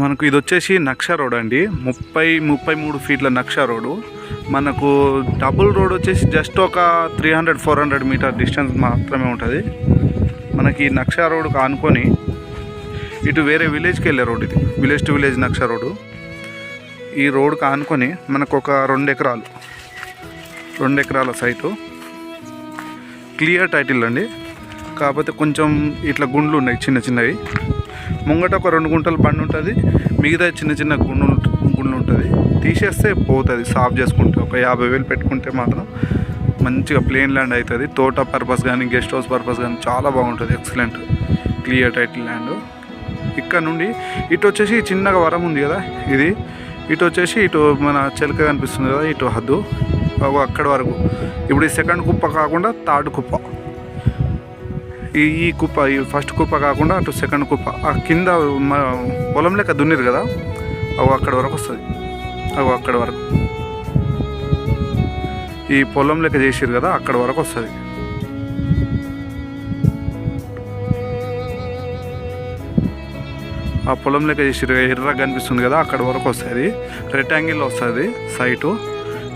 మనకు ఇది వచ్చేసి నక్ష రోడ్ అండి. ముప్పై ముప్పై మూడు ఫీట్ల నక్ష రోడ్డు మనకు డబుల్ రోడ్ వచ్చేసి జస్ట్ ఒక three hundred four hundred meter distance మాత్రమే ఉంటుంది. మనకి ఈ నక్ష రోడ్ ఆనుకొని ఇటు వేరే విలేజ్కి వెళ్ళే రోడ్ ఇది. విలేజ్ టు విలేజ్ నక్ష రోడ్డు ఈ రోడ్డుకు ఆనుకొని మనకు ఒక రెండు ఎకరాలు రెండు ఎకరాల సైటు. క్లియర్ టైటిల్ అండి. కాకపోతే కొంచెం ఇట్లా గుండ్లు ఉన్నాయి చిన్న చిన్నవి. ముంగట ఒక రెండు గుంటలు బండి ఉంటుంది. మిగతా చిన్న చిన్న గుండు గుండు ఉంటుంది. తీసేస్తే పోతుంది. సాఫ్ చేసుకుంటే ఒక యాభై వేలు పెట్టుకుంటే మాత్రం మంచిగా ప్లేన్ ల్యాండ్ అవుతుంది తోట పర్పస్ కానీ గెస్ట్ హౌస్ పర్పస్ కానీ చాలా బాగుంటుంది. ఎక్సలెంట్. Clear title land. ఇక్కడ నుండి ఇటు వచ్చేసి చిన్నగా వరం ఉంది కదా ఇది. ఇటు వచ్చేసి ఇటు మన చెలక కనిపిస్తుంది కదా ఇటు హద్దు. అక్కడ వరకు. ఇప్పుడు ఈ సెకండ్ కుప్ప కాకుండా థర్డ్ కుప్ప. ఈ ఈ కుప్ప ఈ ఫస్ట్ కుప్ప కాకుండా అటు సెకండ్ కుప్ప. ఆ కింద పొలం లెక్క దున్నిరు కదా? అవి అక్కడ వరకు వస్తుంది. అవి అక్కడ వరకు. ఈ పొలం లెక్క చేసిరు కదా అక్కడ వరకు వస్తుంది. ఆ పొలం లెక్క చేసిరు ఎర్రగా కనిపిస్తుంది కదా అక్కడ వరకు వస్తుంది. రెక్టాంగిల్ వస్తుంది సైటు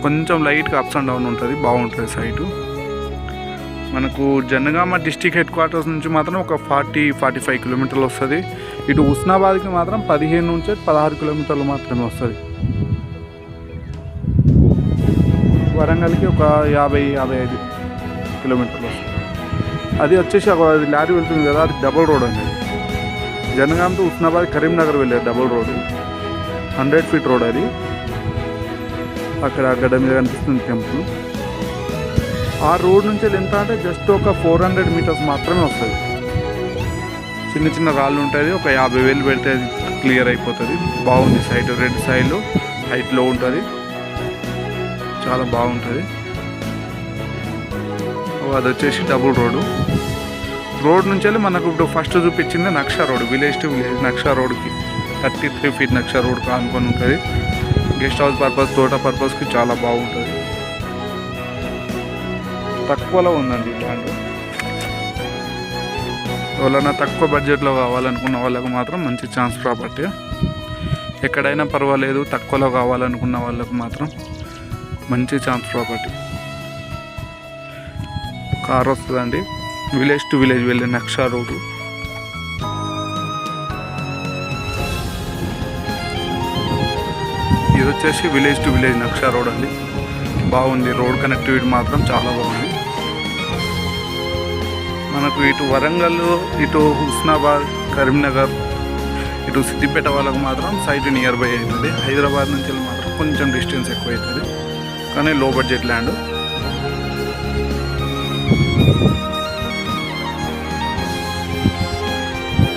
కొంచెం లైట్గా అప్స్ అండ్ డౌన్ ఉంటుంది బాగుంటుంది సైటు మనకు జనగామ డిస్టిక్ హెడ్ క్వార్టర్స్ నుంచి మాత్రం ఒక ఫార్టీ ఫార్టీ ఫైవ్ కిలోమీటర్లు వస్తుంది. ఇటు ఉస్నాబాద్కి మాత్రం పదిహేను నుంచి పదహారు కిలోమీటర్లు మాత్రమే వస్తుంది. వరంగల్కి ఒక యాభై యాభై ఐదు కిలోమీటర్లు వస్తుంది. అది వచ్చేసి ఒక అది లారీ వెళ్తుంది కదా అది డబుల్ రోడ్ అండి. జనగాంతో ఉస్నాబాద్ కరీంనగర్ వెళ్ళేది double road. Hundred feet road అది. అక్కడ గడ్డ మీద కనిపిస్తుంది టెంపుల్. ఆ రోడ్ నుంచి ఎంత అంటే జస్ట్ ఒక ఫోర్ హండ్రెడ్ మీటర్స్ మాత్రమే వస్తుంది. చిన్న చిన్న రాళ్ళు ఉంటుంది ఒక యాభై వేలు పెడితే అది క్లియర్ అయిపోతుంది. బాగుంది సైడ్ రెడ్ సైడ్లో హైట్లో ఉంటుంది. చాలా బాగుంటుంది. అది వచ్చేసి డబుల్ రోడ్డు రోడ్ నుంచి వెళ్ళి మనకు ఇప్పుడు ఫస్ట్ చూపించింది నక్ష రోడ్ విలేజ్ టు విలేజ్ నక్ష రోడ్కి. థర్టీ త్రీ ఫీట్ నక్ష రోడ్ కానుకొని ఉంటుంది. గెస్ట్ హౌస్ పర్పస్ తోట పర్పస్కి చాలా బాగుంటుంది. తక్కువలో ఉందండి ల్యాండ్ ఎవరైనా తక్కువ బడ్జెట్లో కావాలనుకున్న వాళ్ళకు మాత్రం మంచి ఛాన్స్ ప్రాపర్టీ. ఎక్కడైనా పర్వాలేదు తక్కువలో కావాలనుకున్న వాళ్ళకు మాత్రం మంచి ఛాన్స్ ప్రాపర్టీ. కార్ వస్తుందండి. విలేజ్ టు విలేజ్ వెళ్ళే నక్షా రోడ్డు. ఇది వచ్చేసి విలేజ్ టు విలేజ్ నక్షా రోడ్ అండి. బాగుంది. రోడ్ కనెక్టివిటీ మాత్రం చాలా బాగుంది. మనకు ఇటు వరంగల్ ఇటు హుస్నాబాద్ కరీంనగర్ ఇటు సిద్దిపేట వాళ్ళకు మాత్రం సైట్ నియర్ బై అవుతుంది హైదరాబాద్ నుంచి వెళ్ళి మాత్రం కొంచెం డిస్టెన్స్ ఎక్కువ అవుతుంది కానీ లో బడ్జెట్ ల్యాండ్